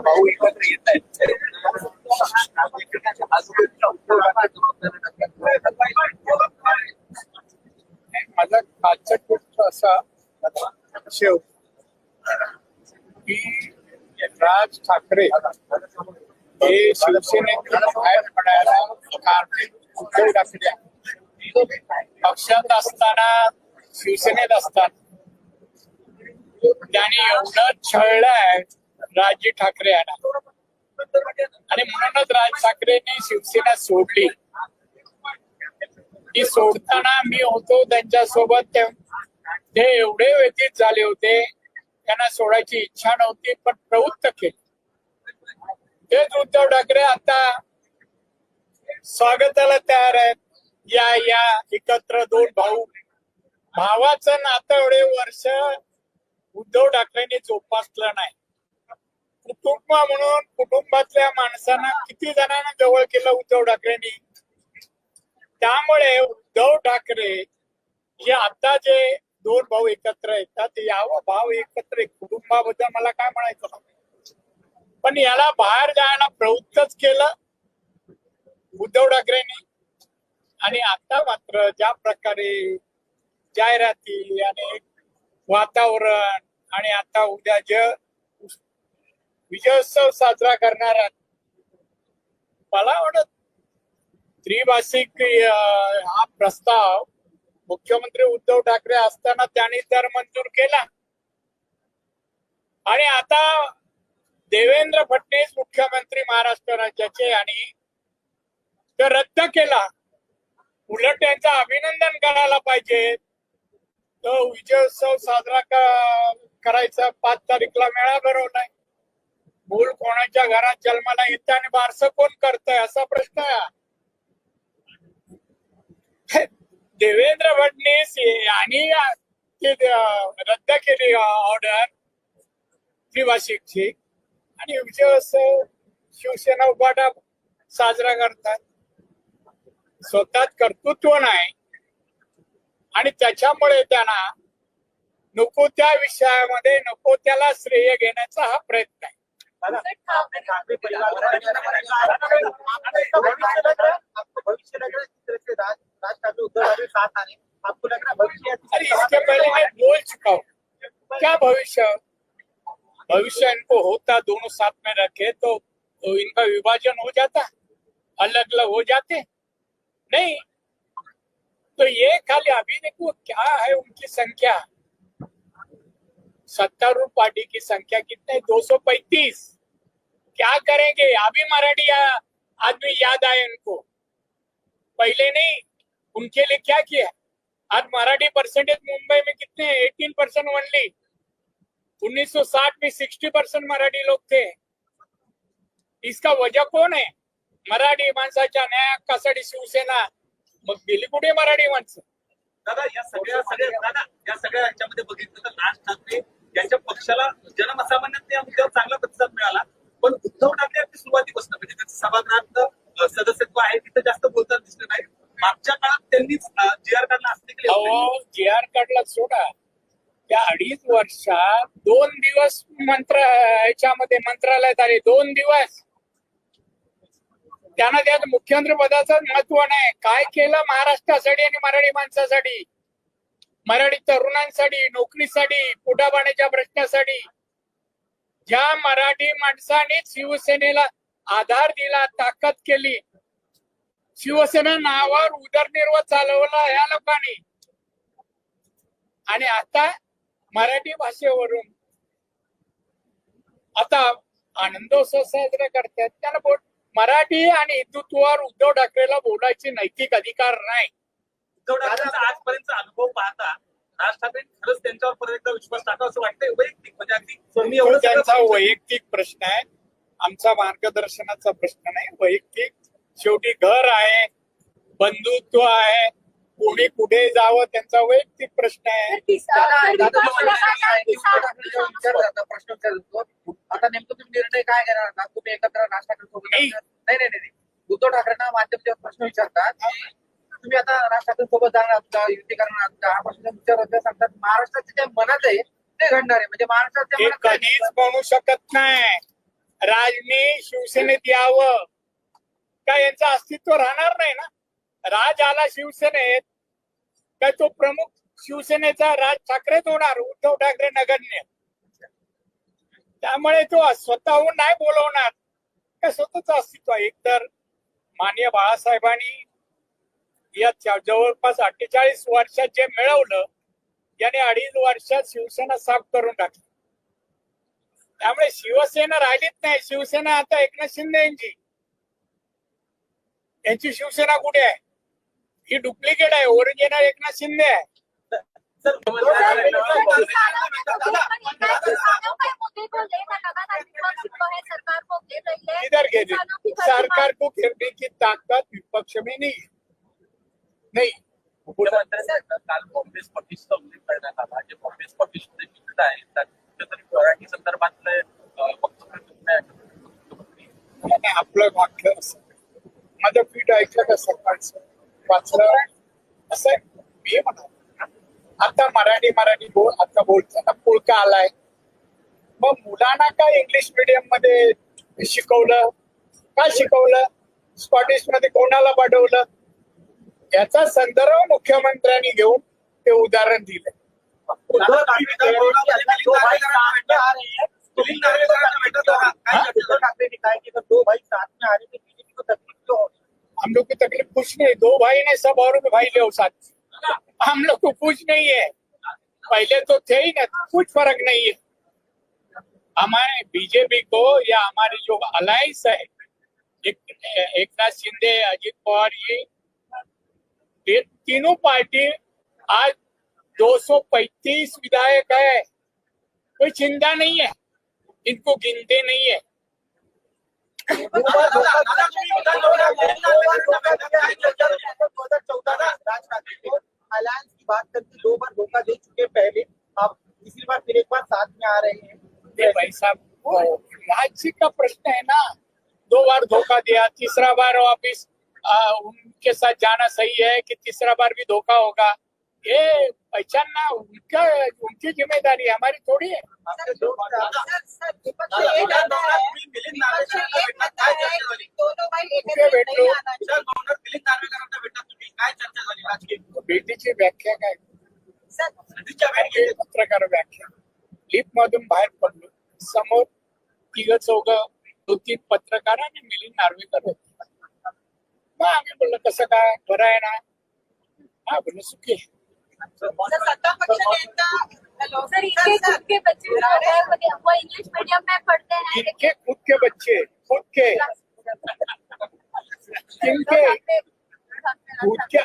भाऊ एकत्र येत माझा आजचा प्रश्न असा शेव की राज ठाकरे हे शिवसेनेतून बाहेर पडायला कारण उद्धव ठाकरे पक्षात असताना शिवसेनेत असताना त्यांनी एवढं छळलंय राजजी ठाकरे यांना. आणि म्हणूनच राज ठाकरेंनी शिवसेना सोडली. ती सोडताना मी होतो त्यांच्यासोबत. सोबत ते एवढे व्यतीत झाले होते. त्यांना सोडायची इच्छा नव्हती पण प्रवृत्त केली. तेच उद्धव ठाकरे आता स्वागताला तयार आहेत. या या एकत्र दोन भाऊ. भावाचं नातं एवढे वर्ष उद्धव ठाकरेंनी जोपासलं नाही. कुटुंब म्हणून कुटुंबातल्या माणसांना किती जणांना जवळ केलं उद्धव ठाकरेंनी? त्यामुळे उद्धव ठाकरे हे आता जे दोन भाऊ एकत्र येतात यावं भाव एकत्र कुटुंबाबद्दल मला काय म्हणायचं पण याला बाहेर जायला प्रवृत्तच केलं उद्धव ठाकरेंनी. आणि आता मात्र ज्या प्रकारे जाहिराती आणि वातावरण आणि आता उद्या जे विजयोत्सव साजरा करणार मला वाटत त्रिभाषिक हा प्रस्ताव मुख्यमंत्री उद्धव ठाकरे असताना त्यांनी तर मंजूर केला. आणि आता देवेंद्र फडणवीस मुख्यमंत्री महाराष्ट्र राज्याचे आणि तो रद्द केला. उलट त्यांचं अभिनंदन करायला पाहिजे. तो विजयोत्सव साजरा करायचा पाच तारीखला मेळा भरवलाय. मूल कोणाच्या घरात जन्माला येतं आणि बारसं कोण करतय असा प्रश्न आहे. देवेंद्र फडणवीस यांनी रद्द केली ऑर्डर त्रिभाषिकची आणि विजयोत्सव शिवसेना उपाटा साजरा करतात स्वतःत कर्तृत्व नाही आणि त्याच्यामुळे त्यांना नको त्या विषयामध्ये नको त्याला श्रेय घेण्याचा हा प्रयत्न आहे. राज ठाकरे उद्धव ठाकरे साथ आने आपको लग रहा है भविष्य अरे इसके पहले मैं बोल चुका हूँ। क्या भविष्य? भविष्य इनको होता दोनों साथ में रखे तो, तो इनका विभाजन हो जाता? अलग अलग हो जाते? नहीं। तो ये खाली अभी देखो क्या है उनकी संख्या? सत्तारूढ़ पार्टी की संख्या कितने? दो सौ पैतीस। क्या करेंगे? अभी मराठी आदमी याद आए उनको। पहले नहीं, उनके लिए क्या किया? आज मराठी परसेंटेज मुंबई में कितने एटीन परसेंट ओनली 1960 में 60 परसेंट मराठी लोग थे। इसका वजह कौन है? मराठी माणसाच्या न्याय हक्कासाठी शिवसेना, मग गेली कुठे मराठी माणसं? दादा, या सगळ्या सगळ्या दादा, या सगळ्या याच्यामध्ये बघितलं तर राज ठाकरे त्यांच्या पक्षाला जनसामान्यात या मुद्द्यावर चांगला प्रतिसाद मिळाला. पण उद्धव ठाकरे अगदी सुरुवातीपासून म्हणजे त्यांचं सभागृहात सदस्यत्व आहे तिथं जास्त बोलताना दिसलं नाही. मागच्या काळात त्यांनीच जे आर कार्डला असते की आर कार्डला सोडा. त्या अडीच वर्षात दोन दिवस मंत्र याच्यामध्ये मंत्रालयात आले. दोन दिवस. त्यांना त्यात मुख्यमंत्री पदाचं महत्त्व नाही. काय केलं महाराष्ट्रासाठी आणि मराठी माणसासाठी? मराठी तरुणांसाठी नोकरीसाठी पोटापाण्याच्या प्रश्नासाठी. ज्या मराठी माणसाने शिवसेनेला आधार दिला ताकद केली शिवसेना नावावर उदरनिर्वाह चालवला या लोकांनी. आणि आता मराठी भाषेवरून आता आनंदोत्सव साजरा करतात. त्याला मराठी आणि हिंदुत्वावर उद्धव ठाकरेला बोलायचे नैतिक अधिकार नाही. उद्धव ठाकरेंचा आजपर्यंतचा अनुभव पाहता राज ठाकरे खरंच त्यांच्यावर परत एकदा विश्वास टाका असं वाटतंय. वैयक्तिक म्हणजे अगदी मी एवढं त्यांचा वैयक्तिक प्रश्न आहे. आमचा मार्गदर्शनाचा प्रश्न नाही वैयक्तिक. शेवटी घर आहे बंधुत्व आहे कोणी कुठे जावं त्यांचा वैयक्तिक प्रश्न आहे. प्रश्न आता नेमकं तुम्ही निर्णय काय घेणार तुम्ही एकत्र राज ठाकरे नाही. नाही नाही नाही उद्धव ठाकरेंना माध्यम जेव्हा प्रश्न विचारतात. तुम्ही आता राज ठाकरे सोबत जाणार का युती करणार का हा प्रश्न विचारत ते सांगतात. महाराष्ट्राच्या जे मनात आहे ते घडणार आहे. म्हणजे महाराष्ट्राच्या मनात कधीच? म्हणू शकत नाही. राजने शिवसेनेत यावं. का यांचं अस्तित्व राहणार नाही ना? राज आला शिवसेनेत काय तो प्रमुख शिवसेनेचा राज ठाकरेच होणार उद्धव ठाकरे नगण्य. त्यामुळे तो स्वतःहून नाही बोलवणार. काय स्वतःच अस्तित्व आहे? एकतर माननीय बाळासाहेबांनी या जवळपास अठ्ठेचाळीस वर्षात जे मिळवलं याने अडीच वर्षात शिवसेना साफ करून टाकली. त्यामुळे शिवसेना राहिलीच नाही. शिवसेना आता एकनाथ शिंदे यांची. यांची शिवसेना कुठे आहे? ही डुप्लिकेट आहे. ओरिजिनल एकनाथ शिंदे आहे. सरकार को घेरने की ताकत विपक्ष में नहीं है। नहीं. काल काँग्रेस पक्षीचा उल्लेख करण्यात आला. जे काँग्रेस पक्षीचे मित्र आहेत त्या कुठेतरी मराठी संदर्भातले आपलं वाक्य असं. माझं पीठ ऐकलं का सकाळचं? वाचलं? असं आहे. मी म्हणा आता मराठी मराठी बोल आता बोलताना पुळका आलाय. मग मुलांना काय इंग्लिश मिडियममध्ये शिकवलं? का शिकवलं? स्कॉटिशमध्ये कोणाला पाठवलं? याचा संदर्भ मुख्यमंत्र्यांनी घेऊन ते उदाहरण दिलं. उद्धव ठाकरे का दो भाई साथ में आ रहे हैं हैं तकलीफ क्यों होगी हम लोग को तकलीफ कुछ नहीं दो भाई ने सब औरों के भाई ले साथ हम लोग को कुछ नहीं है। पहले तो थे ही ना कुछ फर्क नहीं है। हमारे बीजेपी को या हमारी जो अलायंस है एक नाथ शिंदे अजित पवार ये तीनों पार्टी आज 235 विधायक है। कोई चिंता नहीं है। इनको गिनते नहीं है। अलायंस की बात करके दो बार धोखा दे चुके पहले। अब तीसरी बार फिर एक बार साथ में आ रहे हैं। भाई साहब राज्य का प्रश्न है ना। दो बार धोखा दिया तीसरा बार वापिस आ, उनके साथ जाना सही है कि तीसरा बार भी धोखा होगा। ये पहचानना उनका उनकी जिम्मेदारी है हमारी थोड़ी है। आपके दो विपक्ष दादा, ये दादा, कहता है। तुम्ही मिलिंद नार्वेकरांना विपक्ष भेटलात. ये काय कहता चर्चा है झाली? कि दोनों भाई एक कुठे भेटलो? आना चाहिए। सर, गव्हर्नर मिलिंद नार्वेकरांना भेटलात तुम्ही काय चर्चा झाली राजकीय भेटीची व्याख्या काय? सर नदीच्या आणि भेटी पत्रकार व्याख्या। लिफ्ट मधून बाहेर पडलो। समोर तिघ चौघ दोन तीन पत्रकार आणि मिलिंद नार्वेकर होते. मग आम्ही बोललो कसं काय बरं आहे ना हा सुखी आहे सर इनके खुद के बच्चे जो है वो वो इंग्लिश मीडियम में पढ़ते हैं इनके खुद के बच्चे खुद के इनके खुद के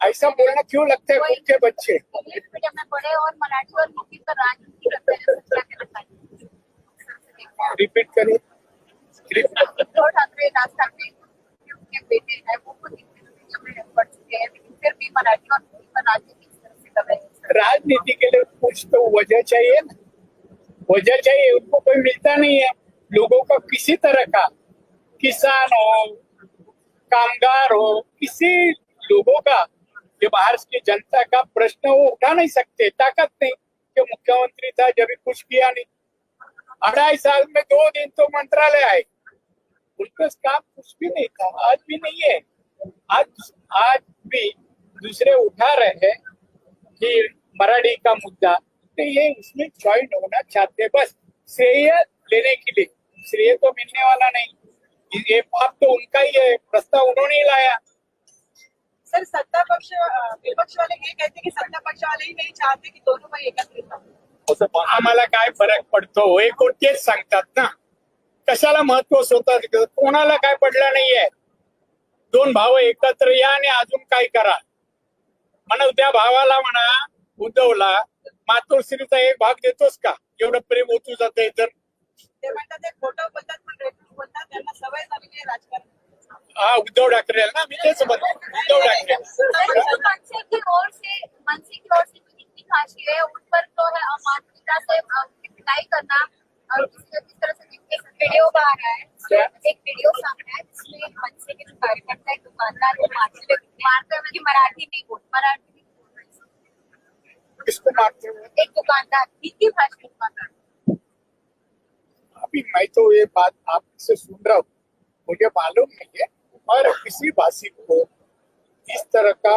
ऐसा बोलना क्यों लगता है खुद के बच्चे इंग्लिश मीडियम में पढ़े और मराठी और हिंदी पर राजनीति करते हैं सर क्या कहना चाहिए रिपीट करिए उद्धव ठाकरे राज ठाकरे के उनके बेटे हैं वो खुद इंग्लिश मीडियम चुके हैं लेकिन फिर भी मराठी और हिंदी पर राजनीति इस तरह से कर रहे हैं। राजनीति के लिए कुछ तो वजह चाहिए ना। वजह चाहिए उनको कोई मिलता नहीं है। लोगों का किसी तरह का किसान हो कामगार हो किसी लोगों का जो बाहर की जनता का प्रश्न वो उठा नहीं सकते ताकत नहीं कि मुख्यमंत्री था जब कुछ किया नहीं। अढ़ाई साल में दो दिन तो मंत्रालय आए। उनका काम कुछ भी नहीं था आज भी नहीं है। आज आज भी दूसरे उठा रहे हैं कि मराठी का मुद्दा तो ये इसमें ज्वाइन होना चाहते हैं। बस श्रेय लेने के लिए श्रेय तो मिलने वाला नहीं। ये बात तो उनका ही है प्रस्ताव उन्होंने ही लाया। सर सत्ता पक्ष विपक्ष वाले ये कहते कि सत्ता पक्ष वाले ही नहीं चाहते कि दोनों भाई एकत्रित हों। आम्हाला काय फरक पडतो? हे कोण तेच सांगतात ना। कशाला महत्त्व स्वतः कोणाला काय पडलं नाहीये? दोन भाव एकत्र या आणि अजून काय करा. म्हणा त्या भावाला म्हणा उद्धवला मातोश्रीचा एक भाग देतोस का? एवढं प्रेम होतू जाते तर. हा उद्धव ठाकरे ना? मी तेच उद्धव ठाकरे. करना। मी तेच म्हणतो उद्धव ठाकरे वीडियो बाहर आया है। एक वीडियो सामने आया जिसमें मनसे के जो कार्यकर्ता है दुकानदार वो मारते मारते हुए कि मराठी नहीं बोल मराठी नहीं बोल किसको मारते हुए? एक दुकानदार हिंदी भाषी दुकानदार। अभी मैं तो ये बात आपसे सुन रहा हूँ। मुझे मालूम नहीं है और किसी भाषी को इस तरह का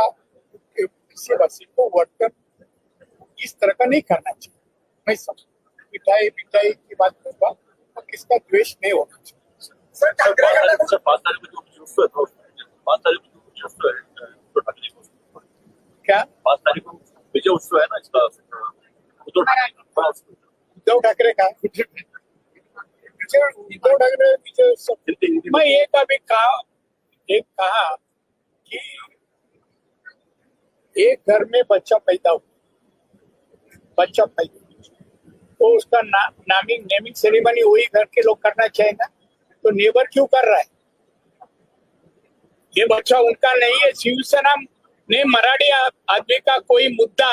किसी भाषी को वर्तन इस तरह का नहीं करना चाहिए। मैं समझ मिठाई मिठाई की बात करूँगा तो किसका द्वेष नहीं होना चाहिए? पाच तारीख पाच क्या? पाच तारीख विजय उत्सव आहे ना इसका उद्धव ठाकरे उद्धव का? उद्धव ठाकरे विजय मैं एक अभी कहा एक कहा कि एक घर में बच्चा पैदा हुआ। बच्चा पैदा तो उसका ना, नामिंग नेमिंग सेरेमनी वही घर के लोग करना चाहिए ना तो नेबर क्यों कर रहा है? ये बच्चा उनका नहीं है शिवसेना ने मराठी आदमी का कोई मुद्दा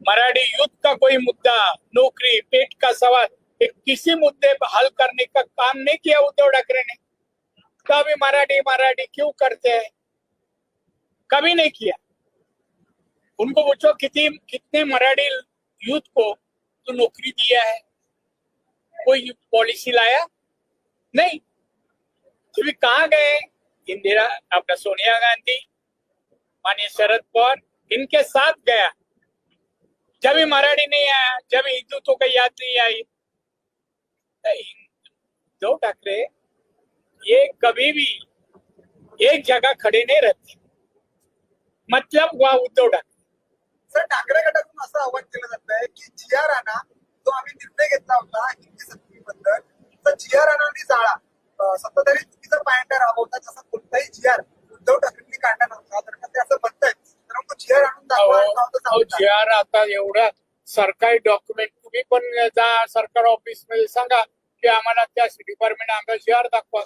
मराठी युद्ध का कोई मुद्दा नौकरी पेट का सवाल ये किसी मुद्दे पर हल करने का काम नहीं किया उद्धव ठाकरे ने। कभी मराठी मराठी क्यों करते हैं? कभी नहीं किया। उनको पूछो कितनी कितने मराठी यूथ को तो नौकरी दिया है। कोई पॉलिसी लाया? नहीं। तो भी कहाँ गए? इंदिरा अपना सोनिया गांधी, माननीय शरद पवार, इनके साथ गया। जब भी मराठी नहीं आया, जब हिंदुत्व को याद नहीं आई। तो उद्धव ठाकरे, ये कभी भी एक जगह खड़े नहीं रहते। मतलब वह उद्धव ठाकरे। सर ठाकरे गटातून असं आवाहन केलं जात आहे की जी आर राणा जो आम्ही निर्णय घेतला होता हिंदी सक्तीबद्दल तर जी आर राणांनी जाळा सत्ताधारी चुकीचा पायंडा राबवतात जसा कोणताही जी आर उद्धव ठाकरेंनी काढला नव्हता. तर मग ते असं म्हणतायत तर जी आर आणून दाखवा आणि जाऊ तर जाऊ जे आर आता एवढा सरकारी डॉक्युमेंट तुम्ही पण जा सरकार ऑफिसमध्ये सांगा की आम्हाला त्या डिपार्टमेंट आम्हाला जे आर दाखवा.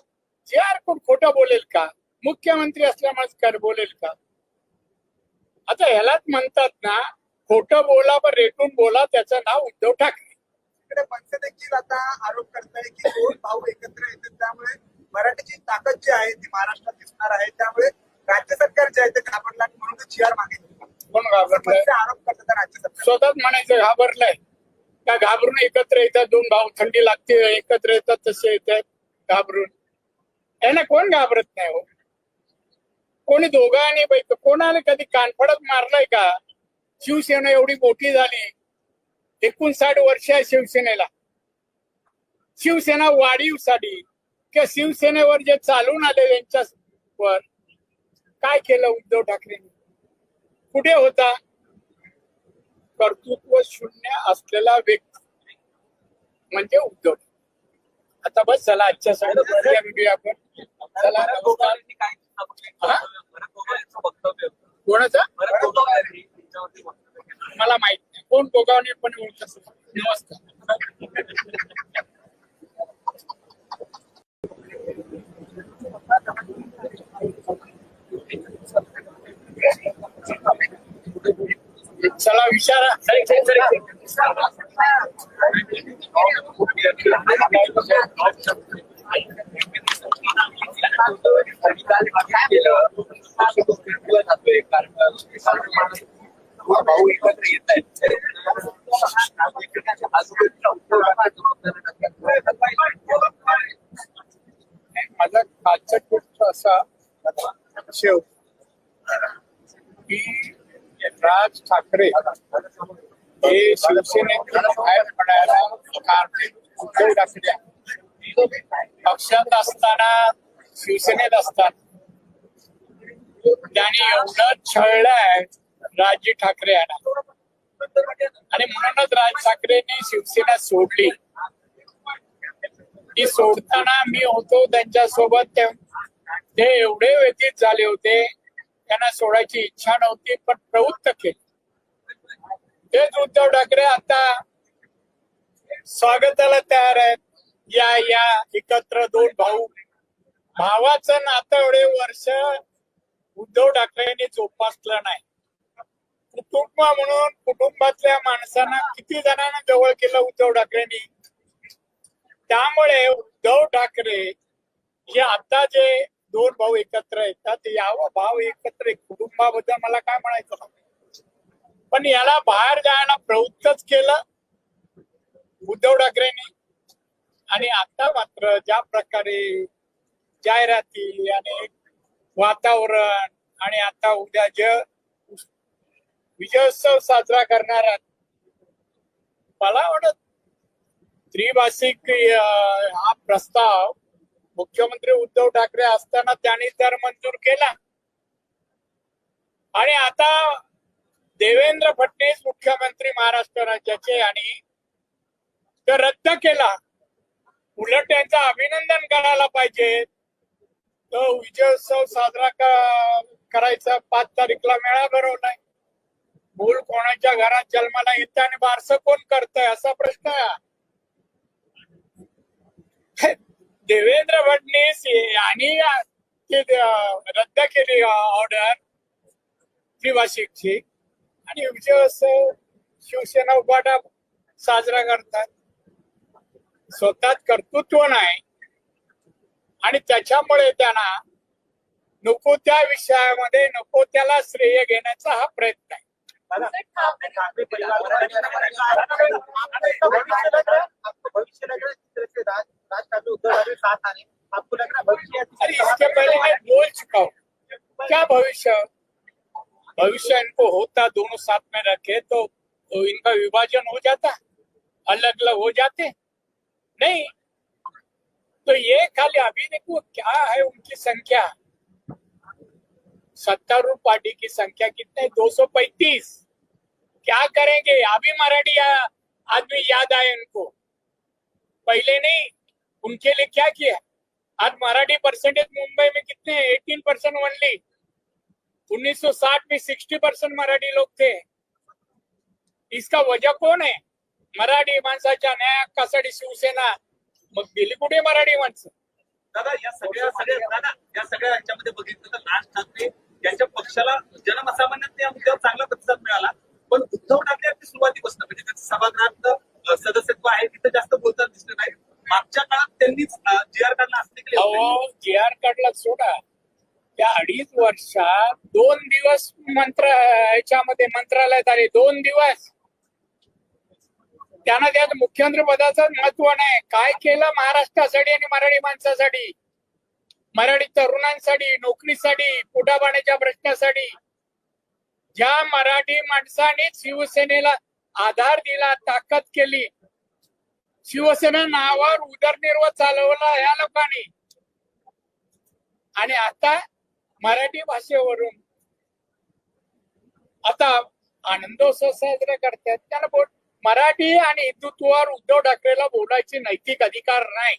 जे आर कोण खोटं बोलेल का? मुख्यमंत्री असल्यामुळे बोलेल का? आता ह्यालाच म्हणतात ना खोटं बोला पण रेटून बोला त्याचं नाव उद्धव ठाकरे. इकडे मनसे देखील आता आरोप करत आहे की दोन भाऊ एकत्र येतात त्यामुळे मराठीची ताकद जी आहे ती महाराष्ट्रात दिसणार आहे. त्यामुळे राज्य सरकार जे आहे ते घाबरला म्हणून जी आर मागितली. कोण घाबरलंय मनसे आरोप करतात राज्य सरकार. स्वतःच म्हणायचं घाबरलंय. का घाबरून एकत्र येतात दोन भाऊ थंडी लागते एकत्र येतात तसे येतात घाबरून. यांना कोण घाबरत नाही हो? कोणी दोघांनी बैठ कोणाला कधी कानफडत मारलाय का? शिवसेना एवढी मोठी झाली एकोणसाठ वर्ष आहे शिवसेनेला. शिवसेना वाढीवसाठी किंवा शिवसेनेवर जे चालून आले यांच्यावर काय केलं उद्धव ठाकरेंनी? कुठे होता? कर्तृत्व शून्य असलेला व्यक्ती म्हणजे उद्धव आता बस चला आजच्या साठी आपण. चला हा? कोणाचा. मला माहीत नाही कोण गोगावणे पण ओळखत. नमस्कार चला विचारा भाऊ एकत्र येत माझा कालचा गोष्ट असा शेव की राज ठाकरे हे शिवसेनेतून बाहेर पडायला कार्तिक उद्धव ठाकरे पक्षात असताना शिवसेनेत असतात. त्यांनी एवढं छळलंय राजजी ठाकरे यांना. आणि म्हणूनच राज ठाकरेंनी शिवसेना सोडली. ती सोडताना मी होतो त्यांच्यासोबत ते ते एवढे व्यतीत झाले होते. त्यांना सोडायची इच्छा नव्हती पण प्रवृत्त केली. तेच उद्धव ठाकरे आता स्वागताला तयार आहेत. या या एकत्र दोन भाऊ. भावाचं नातं एवढे वर्ष उद्धव ठाकरेंनी जोपासलं नाही. कुटुंब म्हणून कुटुंबातल्या माणसांना किती जणांना जवळ केलं उद्धव ठाकरेंनी? त्यामुळे उद्धव ठाकरे हे आता जे दोन भाऊ एकत्र येतात यावं भाव एकत्र आहे. कुटुंबाबद्दल मला काय म्हणायचं पण याला बाहेर जायला प्रवृत्तच केलं उद्धव ठाकरेंनी. आणि आता मात्र ज्या प्रकारे जाहिराती आणि वातावरण आणि आता उद्या जे विजयोत्सव साजरा करणार मला वाटत त्रिभाषिक हा प्रस्ताव मुख्यमंत्री उद्धव ठाकरे असताना त्यांनी तर मंजूर केला. आणि आता देवेंद्र फडणवीस मुख्यमंत्री महाराष्ट्र राज्याचे आणि रद्द केला. उलट त्यांचं अभिनंदन करायला पाहिजे. तो विजयोत्सव साजरा करायचा पाच तारीखला मेळा भरवलाय. मूल कोणाच्या घरात जन्माला येतं आणि बारसं कोण करतय असा प्रश्न देवेंद्र फडणवीस यांनी रद्द केली ऑर्डर त्रिभाषिकची आणि विजयोत्सव शिवसेना उभाटा साजरा करतात. स्वतःच कर्तृत्व नाही. आणि त्याच्यामुळे त्यांना नको त्या विषयामध्ये नको त्याला श्रेय घेण्याचा हा प्रयत्न आहे. ठाकरे ठाकरे परिवार आपका भविष्य लग रहा है आपको भविष्य लग रहा है जिस तरह से राज राज ठाकरे उद्धव ठाकरे साथ आ रहे हैं आपको लग रहा है भविष्य अरे इसके पहले मैं बोल चुका हूँ क्या भविष्य? भविष्य इनको होता दोनों साथ में रखे तो, तो इनका विभाजन हो जाता अलग अलग हो जाते। नहीं तो ये खाली अभी देखो क्या है उनकी संख्या? सत्तारूढ़ पार्टी की संख्या कितने दो सौ पैतीस। क्या करेंगे? अभी मराठी आदमी याद आए उनको। पहले नहीं, उनके लिए क्या किया? आज मराठी परसेंटेज मुंबई में कितने एटीन परसेंट ओनली 1960 में 60 परसेंट मराठी लोग थे। इसका वजह कौन है? मराठी माणसाच्या न्याय हक्कासाठी शिवसेना मग गेली कुठे मराठी माणसं? दादा या सगळ्या सगळ्या दादा या सगळ्या ह्याच्यामध्ये बघितलं तर राज ठाकरे यांच्या पक्षाला जनसामान्यात त्या मुद्द्यावर चांगला प्रतिसाद मिळाला. पण उद्धव ठाकरे अगदी सुरुवातीपासून म्हणजे त्यांचं सभागृहात सदस्यत्व आहे तिथं जास्त बोलताना दिसलं नाही. मागच्या काळात त्यांनीच जी आर काढला असं देखील येऊ नये. अहो जे आर काढला सोडा. त्या अडीच वर्षात दोन दिवस मंत्र याच्यामध्ये मंत्रालयात आले. दोन दिवस. त्यांना त्यात मुख्यमंत्री पदाचं महत्त्व नाही. काय केलं महाराष्ट्रासाठी आणि मराठी माणसासाठी? मराठी तरुणांसाठी नोकरीसाठी पोटापाण्याच्या प्रश्नासाठी. ज्या मराठी माणसाने शिवसेनेला आधार दिला ताकद केली शिवसेना नावावर उदरनिर्वाह चालवला या लोकांनी. आणि आता मराठी भाषेवरून आता आनंदोत्सव साजरा करतात. त्याला बोट मराठी आणि हिंदुत्वावर उद्धव ठाकरेला बोलायचे नैतिक अधिकार नाही.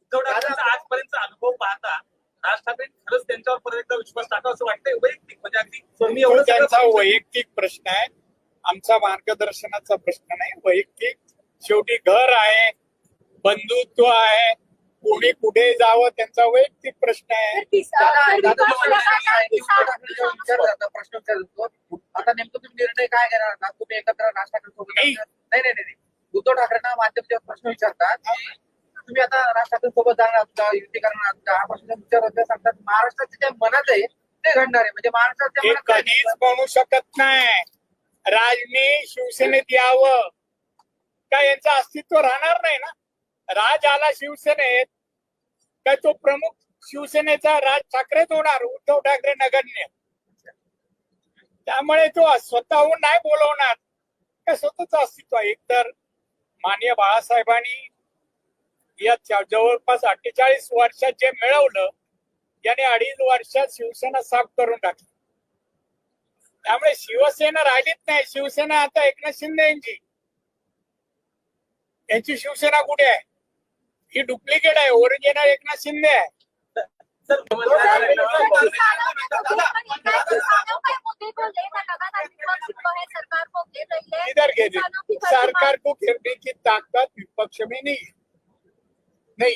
उद्धव ठाकरेंचा आजपर्यंतचा अनुभव पाहता राज ठाकरे खरंच त्यांच्यावर परत एकदा विश्वास टाकावा असं वाटतंय वैयक्तिक? म्हणजे अगदी तो एवढं त्यांचा वैयक्तिक प्रश्न आहे. आमचा मार्गदर्शनाचा प्रश्न नाही. वैयक्तिक शेवटी घर आहे बंधुत्व आहे कोणी कुठे जावं त्यांचा वैयक्तिक प्रश्न आहे. प्रश्न विचारतो आता नेमकं तुम्ही निर्णय काय घेणार आता तुम्ही एकत्र राज ठाकरे सोबत नाही. नाही नाही नाही. उद्धव ठाकरेंना माध्यम प्रश्न विचारतात. की तुम्ही आता राज ठाकरे सोबत जाणार आहात का? युती करणार आहात का? हा प्रश्न विचारत सांगतात. महाराष्ट्राच्या ज्या मनात आहे ते घडणार आहे. म्हणजे महाराष्ट्राच्या कधीच म्हणू शकत नाही. राजने शिवसेनेत यावं. काय यांचं अस्तित्व राहणार नाही ना? राज आला शिवसेनेत का तो प्रमुख शिवसेनेचा राज ठाकरेच होणार उद्धव ठाकरे नगण्य. त्यामुळे तो स्वतःहून नाही बोलवणार. काय स्वतःच अस्तित्व एक तर मान्य बाळासाहेबांनी या जवळपास अठ्ठेचाळीस वर्षात जे मिळवलं याने अडीच वर्षात शिवसेना साफ करून टाकली. त्यामुळे शिवसेना राहिलीच नाही. शिवसेना आता एकनाथ शिंदे यांची. यांची शिवसेना कुठे आहे? ही डुप्लिकेट आहे ओरिजिनल एकनाथ शिंदे आहे सर, सर, सर, किसानों किसानों के मुद्दे को लेकर लगातार विपक्ष जो है सरकार को घेर रही है इधर के किसानों की भरपूर सरकार को घेरने की ताकत विपक्ष में नहीं है नहीं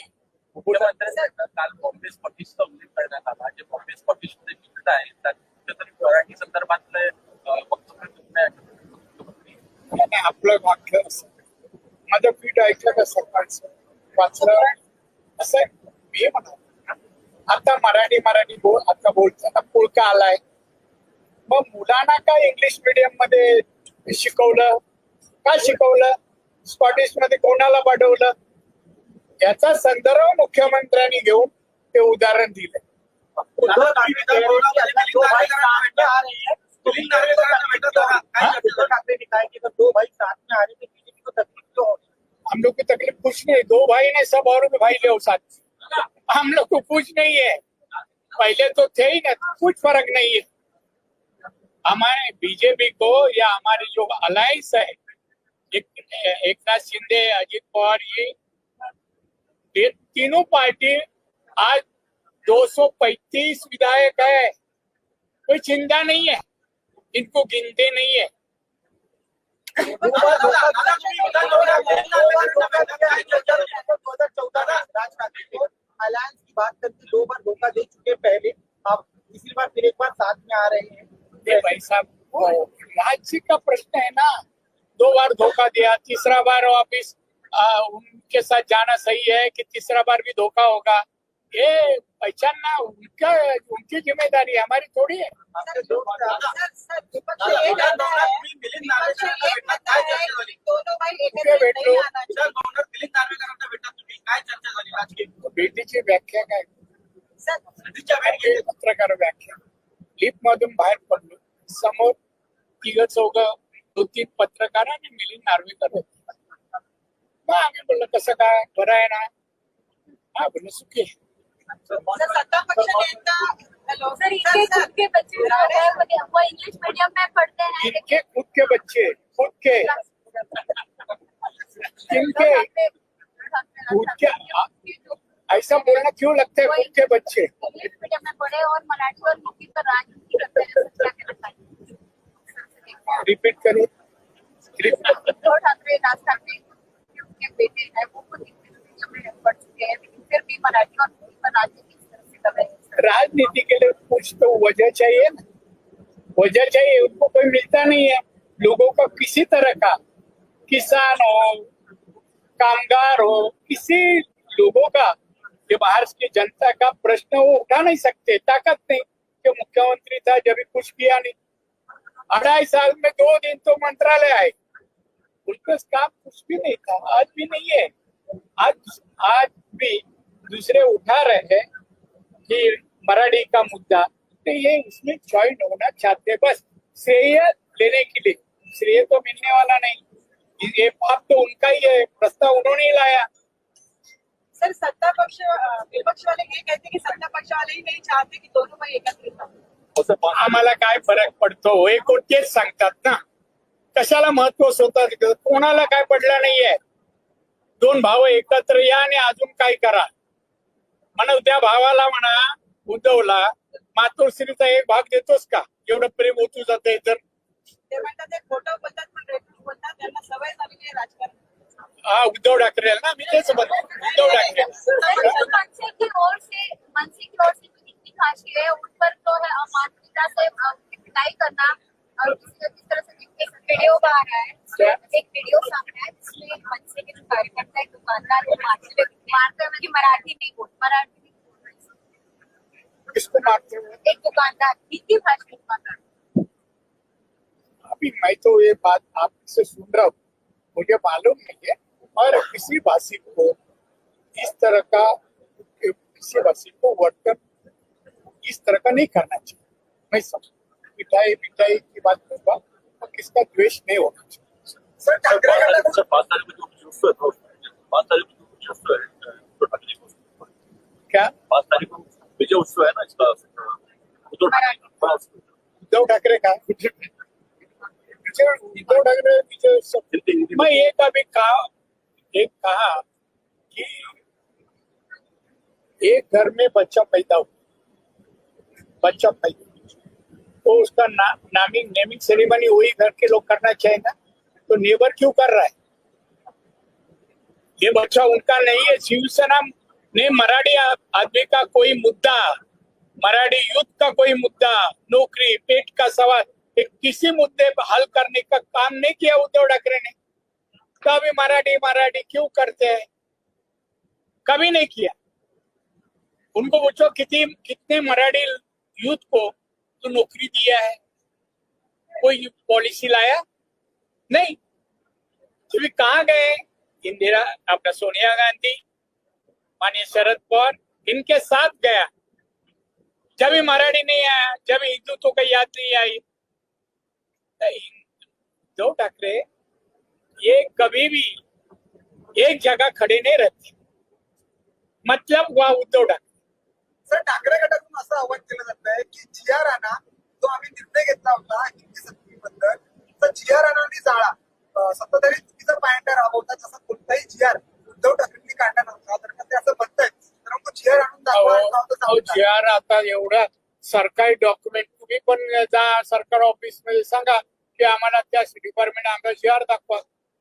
मुख्यमंत्र्यांनी काल काँग्रेस पार्टीचा उल्लेख करण्यात आला जे काँग्रेस पार्टीचे मित्र आहेत त्यांच्या तरी मराठी संदर्भातले अं, वक्तव्य तुम्ही ऐकलं. आणि आपलं वाक्य असं माझं पीठ ऐकलं का सकाळचं वाचलं असं मी म्हणा आता मराठी मराठी बोल आता बोलताना पुळका आलाय. मग मुलांना काय इंग्लिश मिडियममध्ये शिकवलं? का शिकवलं? स्कॉटिशमध्ये कोणाला पाठवलं? याचा संदर्भ मुख्यमंत्र्यांनी घेऊन ते उदाहरण दिले हैं? दो भाई साथ में आ रहे हैं हाँ, थे बीजेपी को तकलीफ क्यों होगी हम लोग की तकलीफ़ कुछ नहीं, दो भाई ने सब और भाई ले साथ। हम लोग को कुछ नहीं है। पहले तो थे ही ना, कुछ फ़र्क नहीं है। हमारे बीजेपी को या हमारी जो अलायंस है, एक एक नाथ शिंदे, अजित पवार, ये तीनों पार्टी आज 235 विधायक है। कोई चिंता नहीं है। इनको गिनते नहीं है। अलायंस की बात करके दो बार धोखा दे चुके पहले। आप तीसरी बार फिर एक बार साथ में आ रहे हैं। भाई साहब राज्य का प्रश्न है ना। दो बार धोखा दिया, तीसरा बार वापिस उनके साथ जाना सही है कि तीसरा बार भी धोखा होगा। ये पहचानना उनका उनकी जिम्मेदारी है हमारी थोड़ी है। है। ये भेटला. है भेटीची व्याख्या काय. पत्रकार व्याख्या. लिप मधून बाहेर पडलो. समोर तिघ चौघ दोन तीन पत्रकार आणि मिलिंद नार्वेकर होते. मग आम्ही बोललो कसं काय? बरं आहे ना? हा बोललो सुखी आहे. सर सत्ता पक्ष नेता हेलो सर इनके खुद के बच्चे वो वो इंग्लिश मीडियम में पढ़ते हैं इनके खुद के बच्चे खुद के? इनके खुद के? ऐसा बोलना क्यों लगता है खुद के बच्चे? इंग्लिश मीडियम में पढ़े और मराठी और हिंदी पर राजनीति करते हैं सर क्या कहना चाहिए रिपीट करिए उद्धव ठाकरे राज ठाकरे के उनके बेटे हैं वो खुद में पढ़ चुके हैं लेकिन फिर भी मराठी और पर राजनीति इस तरह से कर रहे हैं राजनीति के लिए कुछ तो वजह चाहिए ना। वजह चाहिए उनको कोई मिलता नहीं है। लोगों का किसी तरह का किसान हो कामगार हो किसी लोगों का जो बाहर की जनता का प्रश्न वो उठा नहीं सकते ताकत नहीं कि मुख्यमंत्री था जब कुछ किया नहीं। अढ़ाई साल में दो दिन तो मंत्रालय आए। उसका काम कुछ भी नहीं था आज भी नहीं है। आज आज भी दूसरे उठा रहे हैं कि मराठी का मुद्दा तो ये उसमें ज्वाइन होना चाहते हैं। बस श्रेय लेने के लिए। श्रेय तो मिलने वाला नहीं। ये पाप तो उनका ही है। प्रस्ताव उन्होंने ही लाया। सर सत्ता पक्ष विपक्ष वाले ये कहते हैं कि सत्ता पक्ष वाले ही नहीं चाहते कि दोनों भाई एकत्रित हों। आम्हाला काय फरक पडतो हे कोण तेच सांगतात ना? कशाला महत्व स्वतः कोणाला काय पडलं नाहीये? दोन भाव एकत्र या आणि अजून काय करा. म्हणा त्या भावाला म्हणा उद्धवला मातोश्रीचा एक भाग देतोस का? एवढं प्रेम ओतू जात तर. ते म्हणतात ते खोटं बोलतात पण बोलतात त्यांना सवय झालेली आहे राजकारण. हा उद्धव ठाकरे ना मी तेच म्हणतो. उद्धव ठाकरे. है उन पर है से उनकी पिटाई करना और जिस जिस तरह से एक वीडियो आ रहा है। एक वीडियो सामने है जिसमें मनसे के जो कार्यकर्ता एक दुकानदार को मारते हुए मारते हुए कि मराठी नहीं बोल मराठी नहीं बोल किसको मारते हुए एक दुकानदार हिंदी भाषी दुकानदार। अभी मैं तो ये बात आपसे सुन रहा हूँ। मुझे मालूम नहीं है और किसी भाषी को इस तरह का किसी भाषी को वर्तन इस तरह का नहीं करना चाहिए। मैं समझ मिठाई मिठाई की बात करूँगा और किसका द्वेष नहीं होना चाहिए। ठाकरे उद्धव ठाकरे को। क्या? पाच तारीख को विजय उत्सव है ना इसका? उद्धव ठाकरे का। उद्धव ठाकरे विजय उद्धव ठाकरे विजय सब। हिंदी हिंदी मैं। एक अभी कहा एक कहा कि एक घर में बच्चा पैदा हुआ। बच्चा पैदा। तो उसका ना, नामिंग नेमिंग सेरेमनी वही घर के लोग करना चाहिए ना तो नेबर क्यों कर रहा है? ये बच्चा उनका नहीं है शिवसेना ने मराठी आदमी का कोई मुद्दा मराठी युद्ध का कोई मुद्दा नौकरी पेट का सवाल एक किसी मुद्दे पर हल करने का काम नहीं किया उद्धव ठाकरे ने। कभी मराठी मराठी क्यों करते हैं? कभी नहीं किया। उनको पूछो कितनी कितने मराठी यूथ को तो नौकरी दिया है, कोई पॉलिसी लाया? नहीं। तुम्हें कहा गए? इंदिरा अपना सोनिया गांधी, माननीय शरद पवार, इनके साथ गया। जब भी मराठी नहीं आया, जब हिंदुत्व का याद नहीं आई। तो उद्धव ठाकरे, ये कभी भी एक जगह खड़े नहीं रहते। मतलब वह उद्धव ठाकरे। सर ठाकरे गटातून असं आवाहन केलं जात आहे की जिया राणा जो आम्ही निर्णय घेतला होता हिंदी सक्तीबद्दल तर जिया राणांनी जाळा सत्ताधारी चुकीचा पायंडा राबवता जसा कोणताही जिआर उद्धव ठाकरेंनी काढला नव्हता. तर ते असं म्हणतायत तर मग तो जिआर आणून दाखवा अहो, गाव तर अहो, चालतं. जी आर आता एवढा सरकारी डॉक्युमेंट तुम्ही पण जा सरकार ऑफिसमध्ये सांगा की आम्हाला त्या डिपार्टमेंट आम्हाला जी आर दाखवा.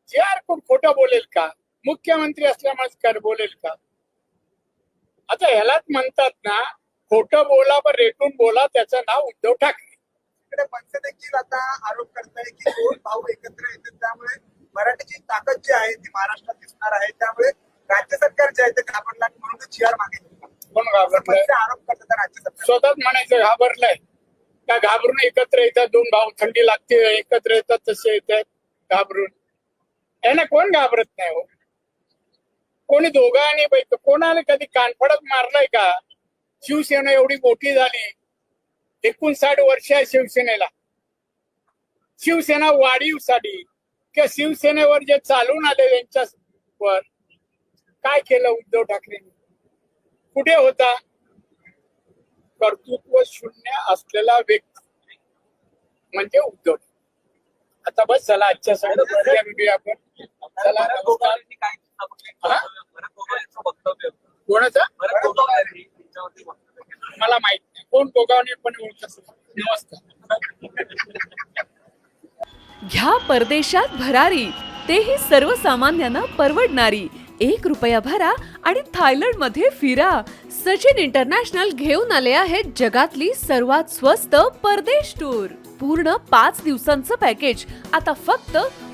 जी आर कोण खोटं बोलेल का? मुख्यमंत्री असल्यामुळेच कर बोलेल का? आता ह्यालाच म्हणतात ना खोटं बोला पण रेटून बोला त्याचं नाव उद्धव ठाकरे. मनसे देखील आता आरोप की दोन भाऊ एकत्र येतात त्यामुळे मराठीची ताकद जी आहे ती महाराष्ट्रात दिसणार आहे. त्यामुळे राज्य सरकार जे आहे ते घाबरला म्हणून मागितलं कोण आरोप करतात राज्य सरकार स्वतःच म्हणायचं घाबरलंय. का घाबरून एकत्र येतात दोन भाऊ थंडी लागते एकत्र येतात तसे येतात घाबरून. यांना कोण घाबरत नाही हो? कोणी दोघांनी बैठ कोणाला कधी कानफडत मारलाय का? शिवसेना एवढी मोठी झाली. एकोणसाठ वर्ष आहे शिवसेनेला. शिवसेना वाढीवसाठी किंवा शिवसेनेवर जे चालून आले यांच्यावर काय केलं उद्धव ठाकरेंनी? कुठे होता? कर्तृत्व शून्य असलेला व्यक्ती. म्हणजे उद्धव. आता बस चला आजच्या सगळं आपण. चला भरत नमस्कार. गोगावलेंनी काय सांगितलं? हा? भरत गोगावलेंचं वक्तव्य होतं. कोणाचं? भरत गोगावले यांच्यावरती वक्तव्य केलं. मला माहीत नाही. कोण गोगावणे पण ओळख असेल नमस्कार. घ्या परदेशात भरारी. तेही सर्वसामान्यांना परवडणारी. एक रुपया भरा आणि थायलंडमध्ये फिरा. सचिन इंटरनॅशनल घेऊन आले आहेत जगातली सर्वात स्वस्त परदेश टूर. पूर्ण पाच दिवसांचं पॅकेज. आता फक्त